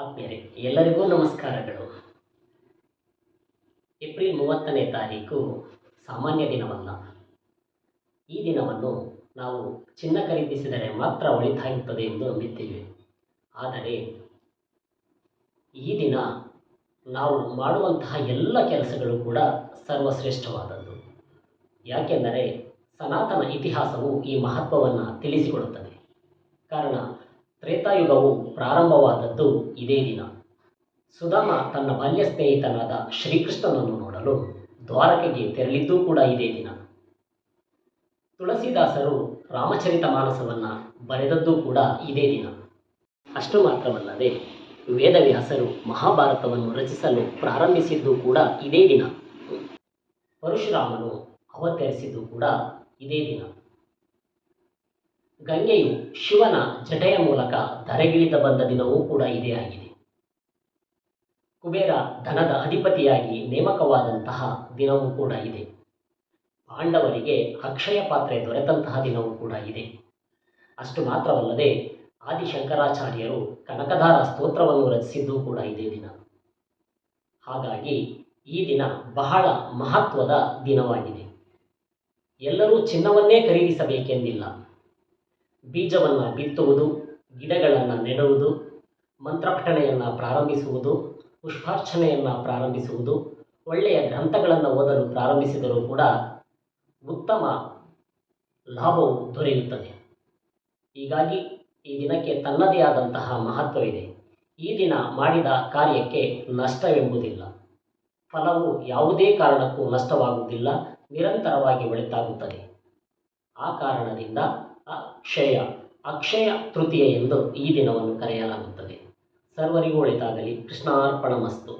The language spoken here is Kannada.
ಆತ್ಮೀಯರೇ, ಎಲ್ಲರಿಗೂ ನಮಸ್ಕಾರಗಳು. ಏಪ್ರಿಲ್ ಮೂವತ್ತನೇ ತಾರೀಕು ಸಾಮಾನ್ಯ ದಿನವಲ್ಲ. ಈ ದಿನವನ್ನು ನಾವು ಚಿನ್ನ ಖರೀದಿಸಿದರೆ ಮಾತ್ರ ಒಳಿತಾಗುತ್ತದೆ ಎಂದು ನಂಬಿದ್ದೇವೆ. ಆದರೆ ಈ ದಿನ ನಾವು ಮಾಡುವಂತಹ ಎಲ್ಲ ಕೆಲಸಗಳು ಕೂಡ ಸರ್ವಶ್ರೇಷ್ಠವಾದದ್ದು. ಯಾಕೆಂದರೆ ಸನಾತನ ಇತಿಹಾಸವು ಈ ಮಹತ್ವವನ್ನು ತಿಳಿಸಿಕೊಡುತ್ತದೆ. ಕಾರಣ ತ್ರೇತಾಯುಗವು ಪ್ರಾರಂಭವಾದದ್ದು ಇದೇ ದಿನ. ಸುಧಾಮ ತನ್ನ ಬಾಲ್ಯ ಸ್ನೇಹಿತನಾದ ಶ್ರೀಕೃಷ್ಣನನ್ನು ನೋಡಲು ದ್ವಾರಕೆಗೆ ತೆರಳಿದ್ದೂ ಕೂಡ ಇದೇ ದಿನ. ತುಳಸಿದಾಸರು ರಾಮಚರಿತ ಮಾನಸವನ್ನು ಬರೆದದ್ದು ಕೂಡ ಇದೇ ದಿನ. ಅಷ್ಟು ಮಾತ್ರವಲ್ಲದೆ ವೇದವ್ಯಾಸರು ಮಹಾಭಾರತವನ್ನು ರಚಿಸಲು ಪ್ರಾರಂಭಿಸಿದ್ದು ಕೂಡ ಇದೇ ದಿನ. ಪರಶುರಾಮನು ಅವತರಿಸಿದ್ದು ಕೂಡ ಇದೇ ದಿನ. ಗಂಗೆಯು ಶಿವನ ಜಟೆಯ ಮೂಲಕ ಧರೆಗಿಳಿದ ಬಂದ ದಿನವೂ ಕೂಡ ಇದೇ ಆಗಿದೆ. ಕುಬೇರ ಧನದ ಅಧಿಪತಿಯಾಗಿ ನೇಮಕವಾದಂತಹ ದಿನವೂ ಕೂಡ ಇದೆ. ಪಾಂಡವರಿಗೆ ಅಕ್ಷಯ ಪಾತ್ರೆ ದೊರೆತಂತಹ ದಿನವೂ ಕೂಡ ಇದೆ. ಅಷ್ಟು ಮಾತ್ರವಲ್ಲದೆ ಆದಿಶಂಕರಾಚಾರ್ಯರು ಕನಕಧಾರ ಸ್ತೋತ್ರವನ್ನು ರಚಿಸಿದ್ದು ಕೂಡ ಇದೇ ದಿನ. ಹಾಗಾಗಿ ಈ ದಿನ ಬಹಳ ಮಹತ್ವದ ದಿನವಾಗಿದೆ. ಎಲ್ಲರೂ ಚಿನ್ನವನ್ನೇ ಖರೀದಿಸಬೇಕೆಂದಿಲ್ಲ. ಬೀಜವನ್ನು ಬಿತ್ತುವುದು, ಗಿಡಗಳನ್ನು ನೆಡುವುದು, ಮಂತ್ರಪಠಣೆಯನ್ನು ಪ್ರಾರಂಭಿಸುವುದು, ಪುಷ್ಪಾರ್ಚನೆಯನ್ನು ಪ್ರಾರಂಭಿಸುವುದು, ಒಳ್ಳೆಯ ಗ್ರಂಥಗಳನ್ನು ಓದಲು ಪ್ರಾರಂಭಿಸಿದರೂ ಕೂಡ ಉತ್ತಮ ಲಾಭವು ದೊರೆಯುತ್ತದೆ. ಹೀಗಾಗಿ ಈ ದಿನಕ್ಕೆ ತನ್ನದೇ ಆದಂತಹ ಮಹತ್ವವಿದೆ ಈ ದಿನ ಮಾಡಿದ ಕಾರ್ಯಕ್ಕೆ ನಷ್ಟವೆಂಬುದಿಲ್ಲ. ಫಲವು ಯಾವುದೇ ಕಾರಣಕ್ಕೂ ನಷ್ಟವಾಗುವುದಿಲ್ಲ, ನಿರಂತರವಾಗಿ ಒಳಿತಾಗುತ್ತದೆ. ಆ ಕಾರಣದಿಂದ ಅಕ್ಷಯ. ಅಕ್ಷಯ ತೃತೀಯ ಎಂದು ಈ ದಿನವನ್ನು ಕರೆಯಲಾಗುತ್ತದೆ. ಸರ್ವರಿಗೂ ಒಳಿತಾಗಲಿ. ಕೃಷ್ಣಾರ್ಪಣ ಮಸ್ತು